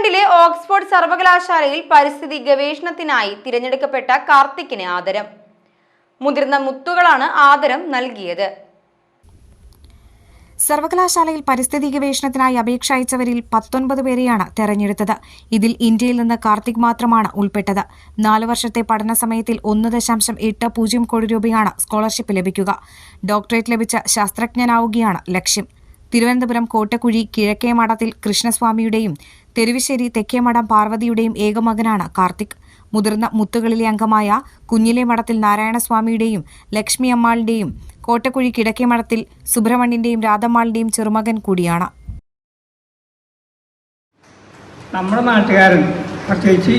ഇംഗ്ലണ്ടിലെ ഓക്സ്ഫോർഡ് സർവകലാശാലയിൽ പരിസ്ഥിതി ഗവേഷണത്തിനായി തിരഞ്ഞെടുക്കപ്പെട്ട കാർത്തിക്കിന് ആദരം. മുതിർന്ന മുത്തുകളാണ് ആദരം നൽകിയത്. സർവകലാശാലയിൽ പരിസ്ഥിതി ഗവേഷണത്തിനായി അപേക്ഷ അയച്ചവരിൽ പത്തൊൻപത് പേരെയാണ് തെരഞ്ഞെടുത്തത്. ഇതിൽ ഇന്ത്യയിൽ നിന്ന് കാർത്തിക് മാത്രമാണ് ഉൾപ്പെട്ടത്. നാല് വർഷത്തെ പഠന സമയത്തിൽ ഒന്ന് ദശാംശം എട്ട് പൂജ്യം കോടി രൂപയാണ് സ്കോളർഷിപ്പ് ലഭിക്കുക. ഡോക്ടറേറ്റ് ലഭിച്ച ശാസ്ത്രജ്ഞനാവുകയാണ് ലക്ഷ്യം. തിരുവനന്തപുരം കോട്ടക്കുഴി കിഴക്കേ മഠത്തിൽ കൃഷ്ണസ്വാമിയുടെയും തെരുവശ്ശേരി തെക്കേമഠം പാർവതിയുടെയും ഏകമകനാണ് കാർത്തിക്. മുതിർന്ന മുത്തുകളിലെ അംഗമായ കുഞ്ഞിലെ മഠത്തിൽ നാരായണസ്വാമിയുടെയും ലക്ഷ്മി അമ്മാളുടെയും കോട്ടക്കുഴി കിടക്കേ മഠത്തിൽ സുബ്രഹ്മണ്യന്റെയും രാധമ്മാളിന്റെയും ചെറുമകൻ കൂടിയാണ്. നമ്മുടെ നാട്ടുകാരൻ പ്രത്യേകിച്ച്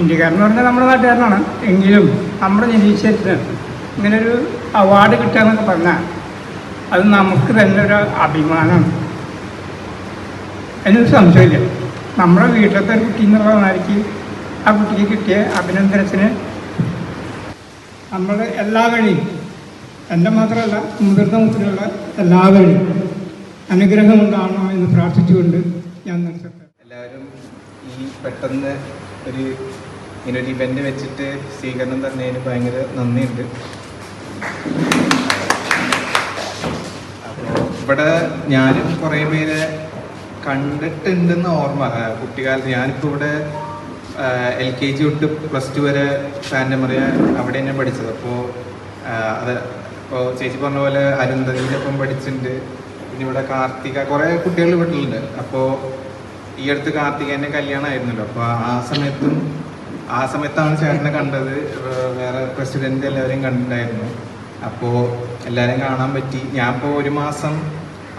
ഇന്ത്യക്കാരൻ എന്ന് പറഞ്ഞാൽ നമ്മുടെ നാട്ടുകാരനാണ്. എങ്കിലും നമ്മുടെ നിരീക്ഷണത്തിന് ഇങ്ങനൊരു അവാർഡ് കിട്ടുക എന്നൊക്കെ പറഞ്ഞാൽ അത് നമുക്ക് തന്നെ ഒരു അഭിമാനമാണ്. അതിനൊരു സംശയമില്ല നമ്മുടെ വീട്ടിലത്തെ ഒരു കുട്ടി എന്നുള്ള നിലയ്ക്ക് ആ കുട്ടിക്ക് കിട്ടിയ അഭിനന്ദനത്തിന് നമ്മൾ എല്ലാ വഴിയും എന്റെ മാത്രമല്ല മുതിർന്ന മുത്തിലുള്ള എല്ലാ വഴിയും അനുഗ്രഹം ഉണ്ടാകണം എന്ന് പ്രാർത്ഥിച്ചുകൊണ്ട് ഞാൻ നിർത്തട്ടെ. എല്ലാവരും ഈ പെട്ടെന്ന് ഒരു ഇങ്ങനൊരു ഇവന്റ് വെച്ചിട്ട് സ്വീകരണം തന്നതിന് ഭയങ്കര നന്ദിയുണ്ട്. അപ്പോൾ ഇവിടെ ഞാനും കുറേ പേരെ കണ്ടിട്ടുണ്ടെന്ന് ഓർമ്മ. കുട്ടിക്കാലത്ത് ഞാനിപ്പോൾ ഇവിടെ എൽ കെ ജി തൊട്ട് പ്ലസ് ടു വരെ പാൻഡമറിയ അവിടെ തന്നെ പഠിച്ചത്. അപ്പോൾ അത് ഇപ്പോൾ ചേച്ചി പറഞ്ഞ പോലെ അരുന്ധതിന്റെ ഒപ്പം പഠിച്ചിട്ടുണ്ട്. പിന്നെ ഇവിടെ കാർത്തിക കുറേ കുട്ടികൾ വീട്ടിലുണ്ട്. അപ്പോൾ ഈ അടുത്ത് കാർത്തികേന്റെ കല്യാണമായിരുന്നല്ലോ. അപ്പോൾ ആ സമയത്തും ആ സമയത്താണ് ചേട്ടനെ കണ്ടത്. വേറെ പ്രസിഡന്റ് എല്ലാവരെയും കണ്ടിട്ടുണ്ടായിരുന്നു. അപ്പോൾ എല്ലാവരെയും കാണാൻ പറ്റി. ഞാൻ ഇപ്പോൾ ഒരു മാസം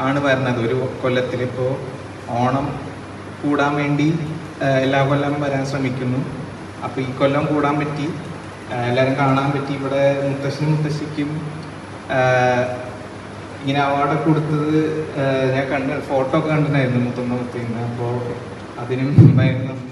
ആണ് വരുന്നത് ഒരു കൊല്ലത്തിൽ ഇപ്പോൾ ഓണം കൂടാൻ വേണ്ടി എല്ലാ കൊല്ലം വരാൻ ശ്രമിക്കുന്നു. അപ്പോൾ ഈ കൊല്ലം കൂടാൻ പറ്റി. എല്ലാവരും കാണാൻ പറ്റി. ഇവിടെ മുത്തശ്ശനും മുത്തശ്ശിക്കും ഇങ്ങനെ അവാർഡ് കൊടുത്തത് ഞാൻ കണ്ട് ഫോട്ടോ ഒക്കെ കണ്ടിട്ടുണ്ടായിരുന്നു മുത്തമ്മ മുത്തീന്ന് അപ്പോൾ അതിനും ഭയങ്കര